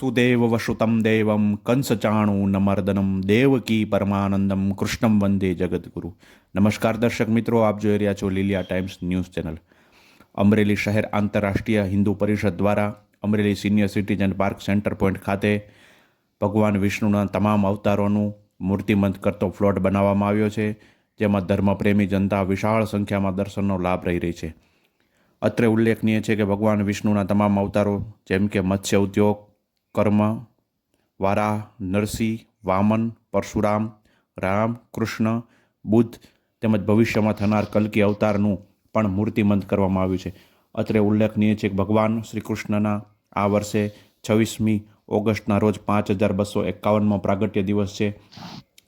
સુદેવ વસુતમ દેવમ કંસચાણું નમર્દનમ દેવકી પરમાનંદમ કૃષ્ણમ વંદે જગદગુરુ નમસ્કાર દર્શક મિત્રો આપ જોઈ રહ્યા છો Liliya times news channel Amreli શહેર આંતરરાષ્ટ્રીય હિન્દુ પરિષદ દ્વારા Amreli senior citizen park centre point ખાતે ભગવાન વિષ્ણુના તમામ અવતારોનું મૂર્તિમંત કરતો ફ્લોટ બનાવવામાં આવ્યો છે, જેમાં ધર્મપ્રેમી જનતા વિશાળ સંખ્યામાં દર્શનનો લાભ રહી રહી છે. અત્રે ઉલ્લેખનીય છે કે ભગવાન વિષ્ણુના તમામ અવતારો, જેમ કે મત્સ્ય ઉદ્યોગ કર્મ વારાહ નરસિંહ વામન પરશુરામ રામ કૃષ્ણ બુદ્ધ તેમજ ભવિષ્યમાં થનાર કલ્કી અવતારનું પણ મૂર્તિમંત કરવામાં આવ્યું છે. અત્રે ઉલ્લેખનીય છે કે ભગવાન શ્રી કૃષ્ણના આ વર્ષે છવ્વીસમી ઓગસ્ટના રોજ પાંચ હજાર બસો એકાવનમો પ્રાગટ્ય દિવસ છે.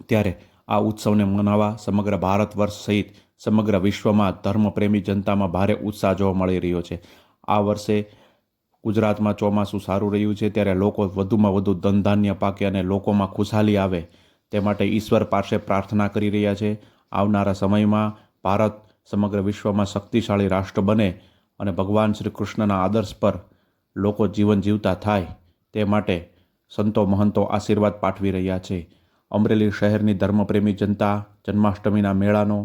ત્યારે આ ઉત્સવને મનાવવા સમગ્ર ભારત વર્ષ સહિત સમગ્ર વિશ્વમાં ધર્મપ્રેમી જનતામાં ભારે ઉત્સાહ જોવા મળી રહ્યો છે. આ વર્ષે ગુજરાતમાં ચોમાસું સારું રહ્યું છે, ત્યારે લોકો વધુમાં વધુ ધનધાન્ય પાકે અને લોકોમાં ખુશહાલી આવે તે માટે ઈશ્વર પાસે પ્રાર્થના કરી રહ્યા છે. આવનારા સમયમાં ભારત સમગ્ર વિશ્વમાં શક્તિશાળી રાષ્ટ્ર બને અને ભગવાન શ્રી કૃષ્ણના આદર્શ પર લોકો જીવન જીવતા થાય તે માટે સંતો મહંતો આશીર્વાદ પાઠવી રહ્યા છે. અમરેલી શહેરની ધર્મપ્રેમી જનતા જન્માષ્ટમીના મેળાનો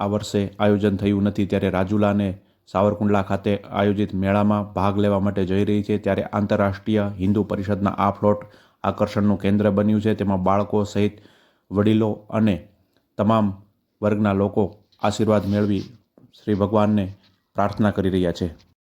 આ વર્ષે આયોજન થયું નથી, ત્યારે રાજુલાને સાવરકુંડલા ખાતે આયોજિત મેળામાં ભાગ લેવા માટે જઈ રહી છે. ત્યારે આંતરરાષ્ટ્રીય હિન્દુ પરિષદના આ ફ્લોટ આકર્ષણનું કેન્દ્ર બન્યું છે. તેમાં બાળકો સહિત વડીલો અને તમામ વર્ગના લોકો આશીર્વાદ મેળવી શ્રી ભગવાનને પ્રાર્થના કરી રહ્યા છે.